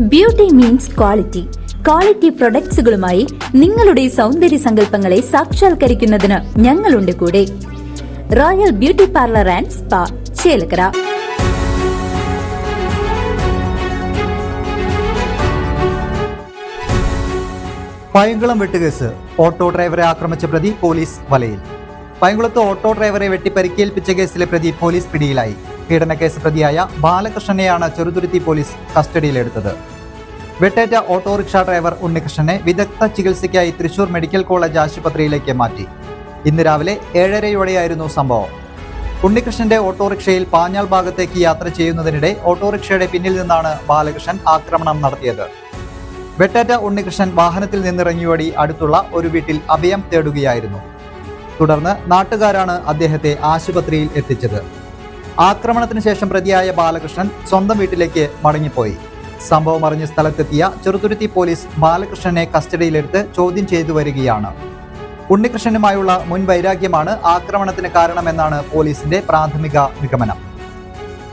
Beauty means quality quality പ്രൊഡക്ട്സുകളുമായി നിങ്ങളുടെ സൗന്ദര്യ സങ്കല്പങ്ങളെ സാക്ഷാത്കരിക്കുന്നതിന് ഞങ്ങളുണ്ട് കൂടെ. Royal beauty parlour and spa Chelakkara. Payankulam വെട്ടുകേസ് auto ഡ്രൈവറെ ആക്രമിച്ച പ്രതി പോലീസ് വലയിൽ. പയങ്കുളത്ത് ഓട്ടോ ഡ്രൈവറെ വെട്ടി പരിക്കേൽപ്പിച്ച കേസിലെ പ്രതി പോലീസ് പിടിയിലായി. പീഡനക്കേസ് പ്രതിയായ ബാലകൃഷ്ണനെയാണ് ചെറുതുരുത്തി പോലീസ് കസ്റ്റഡിയിലെടുത്തത്. വെട്ടേറ്റ ഓട്ടോറിക്ഷ ഡ്രൈവർ ഉണ്ണികൃഷ്ണനെ വിദഗ്ധ ചികിത്സയ്ക്കായി തൃശൂർ മെഡിക്കൽ കോളേജ് ആശുപത്രിയിലേക്ക് മാറ്റി. ഇന്ന് രാവിലെ ഏഴരയോടെയായിരുന്നു സംഭവം. ഉണ്ണികൃഷ്ണന്റെ ഓട്ടോറിക്ഷയിൽ പാഞ്ഞാൾ ഭാഗത്തേക്ക് യാത്ര ചെയ്യുന്നതിനിടെ ഓട്ടോറിക്ഷയുടെ പിന്നിൽ നിന്നാണ് ബാലകൃഷ്ണൻ ആക്രമണം നടത്തിയത്. വെട്ടേറ്റ ഉണ്ണികൃഷ്ണൻ വാഹനത്തിൽ നിന്നിറങ്ങിയോടി അടുത്തുള്ള ഒരു വീട്ടിൽ അഭയം തേടുകയായിരുന്നു. തുടർന്ന് നാട്ടുകാരാണ് അദ്ദേഹത്തെ ആശുപത്രിയിൽ എത്തിച്ചത്. ആക്രമണത്തിന് ശേഷം പ്രതിയായ ബാലകൃഷ്ണൻ സ്വന്തം വീട്ടിലേക്ക് മടങ്ങിപ്പോയി. സംഭവം അറിഞ്ഞ് സ്ഥലത്തെത്തിയ ചെറുതുരുത്തി പോലീസ് ബാലകൃഷ്ണനെ കസ്റ്റഡിയിലെടുത്ത് ചോദ്യം ചെയ്തു വരികയാണ്. ഉണ്ണികൃഷ്ണനുമായുള്ള മുൻ വൈരാഗ്യമാണ് ആക്രമണത്തിന് കാരണമെന്നാണ് പോലീസിന്റെ പ്രാഥമിക നിഗമനം.